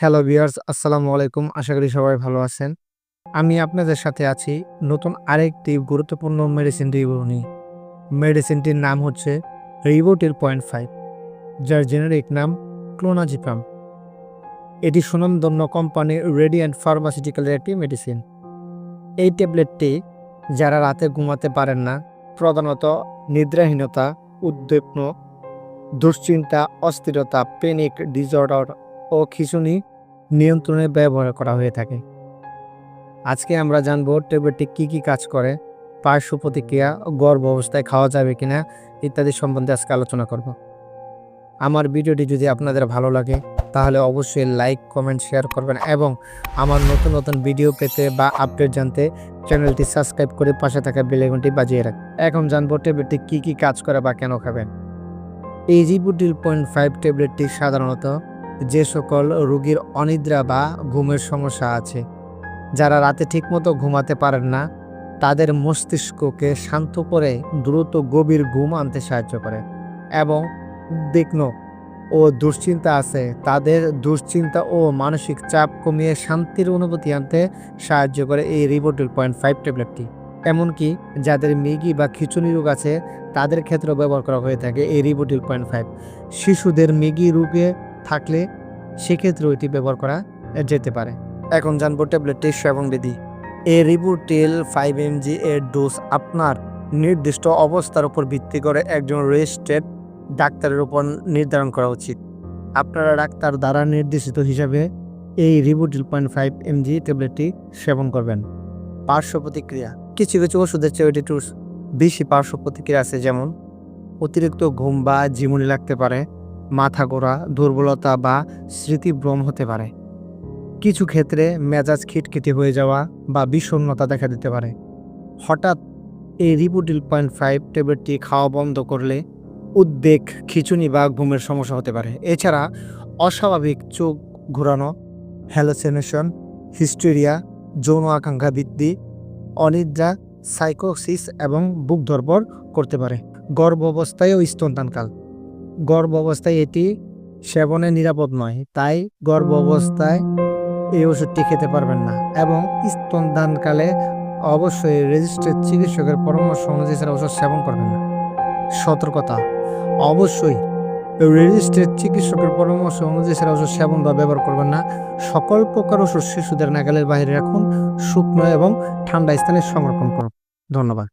Hello viewers আসসালামু আলাইকুম। আশা করি সবাই ভালো আছেন। আমি আপনাদের সাথে আছি নতুন আরেকটি গুরুত্বপূর্ণ মেডিসিন রিভিউ মেডিসিনটির নাম হচ্ছে রিবোটিল পয়েন্ট ফাইভ যার জেনারিক নাম ক্লোনাজিপাম এটি সুনামধন্য কোম্পানি রেডিয়েন্ট ফার্মাসিউটিক্যালের একটি মেডিসিন এই ট্যাবলেটটি যারা রাতে ঘুমাতে পারেন না, প্রধানত নিদ্রাহীনতা উদ্বিগ্ন দুশ্চিন্তা, অস্থিরতা পেনিক ডিসঅর্ডার ও খিঁচুনি নিয়ন্ত্রণে ব্যবহার করা হয়ে থাকে। আজকে আমরা জানব ট্যাবলেটটি কী কী কাজ করে, পার্শ্ব প্রতিক্রিয়া, গর্ভ অবস্থায় খাওয়া যাবে কিনা, ইত্যাদি সম্বন্ধে আজকে আলোচনা করব। আমার ভিডিওটি যদি আপনাদের ভালো লাগে, তাহলে অবশ্যই লাইক, কমেন্ট, শেয়ার করবেন এবং আমার নতুন নতুন ভিডিও পেতে বা আপডেট জানতে চ্যানেলটি সাবস্ক্রাইব করে পাশে থাকা বেলেগুনটি বাজিয়ে রাখ এখন জানব ট্যাবলেটটি কী কী কাজ করে বা কেন খাবেন। এই জিবুটিল পয়েন্ট ফাইভ ট্যাবলেটটি সাধারণত যে সকল রোগীর অনিদ্রা বা ঘুমের সমস্যা আছে, যারা রাতে ঠিকমতো ঘুমাতে পারেন না, তাদের মস্তিষ্ককে শান্ত করে দ্রুত গভীর ঘুম আনতে সাহায্য করে এবং উদ্বিগ্ন ও দুশ্চিন্তা আছে, তাদের দুশ্চিন্তা ও মানসিক চাপ কমিয়ে শান্তির অনুভূতি আনতে সাহায্য করে এই রিবোটিল পয়েন্ট ফাইভ ট্যাবলেটটি এমনকি যাদের মেগি বা খিচুনি রোগ আছে, তাদের ক্ষেত্রেও ব্যবহার করা হয়ে থাকে এই রিবোটিল পয়েন্ট ফাইভ শিশুদের মেগি রোগে থাকলে সেক্ষেত্রেও এটি ব্যবহার করা যেতে পারে। এখন জানব ট্যাবলেটটির সেবন বিধি। এই রিবুটিল ফাইভ এমজি এর ডোজ আপনার নির্দিষ্ট অবস্থার উপর ভিত্তি করে একজন রেজিস্ট্রেড ডাক্তারের উপর নির্ধারণ করা উচিত। আপনারা ডাক্তার দ্বারা নির্দেশিত হিসাবে এই রিবুটিল পয়েন্ট ফাইভ এমজি ট্যাবলেটটি সেবন করবেন। পার্শ্ব প্রতিক্রিয়া। কিছু কিছু ওষুধের চেয়ে এটি বেশি পার্শ্ব প্রতিক্রিয়া আছে, যেমন অতিরিক্ত ঘুম বা ঝিমুনি লাগতে পারে মাথা গোড়া, দুর্বলতা বা স্মৃতিভ্রম হতে পারে। কিছু ক্ষেত্রে মেজাজ খিটখিটি হয়ে যাওয়া বা বিষণ্ণতা দেখা দিতে পারে। হঠাৎ এই রিপুটিল পয়েন্ট ফাইভ ট্যাবলেটটি খাওয়া বন্ধ করলে উদ্বেগ, খিচুনি বা ঘুমের সমস্যা হতে পারে। এছাড়া অস্বাভাবিক চোখ ঘোরানো, হ্যালোসিনেশন, হিস্টেরিয়া, যৌন আকাঙ্ক্ষা বৃদ্ধি, অনিদ্রা, সাইকোসিস এবং বুক ধরপড় করতে পারে। গর্ভ অবস্থায় ও গর্ভ অবস্থায় এটি সেবনে নিরাপদ নয়, তাই গর্ভ অবস্থায় এই ওষুধটি খেতে পারবেন না। এবং স্তনদানকালে অবশ্যই রেজিস্টার্ড চিকিৎসকের পরামর্শ অনুযায়ী ছাড়া ওষুধ সেবন করবেন না। সতর্কতা, অবশ্যই রেজিস্টার্ড চিকিৎসকের পরামর্শ অনুযায়ী ছাড়া ওষুধ সেবন বা ব্যবহার করবেন না। সকল প্রকার ওষুধ শিশুদের নাগালের বাইরে রাখুন, শুকনো এবং ঠান্ডা স্থানে সংরক্ষণ করুন। ধন্যবাদ।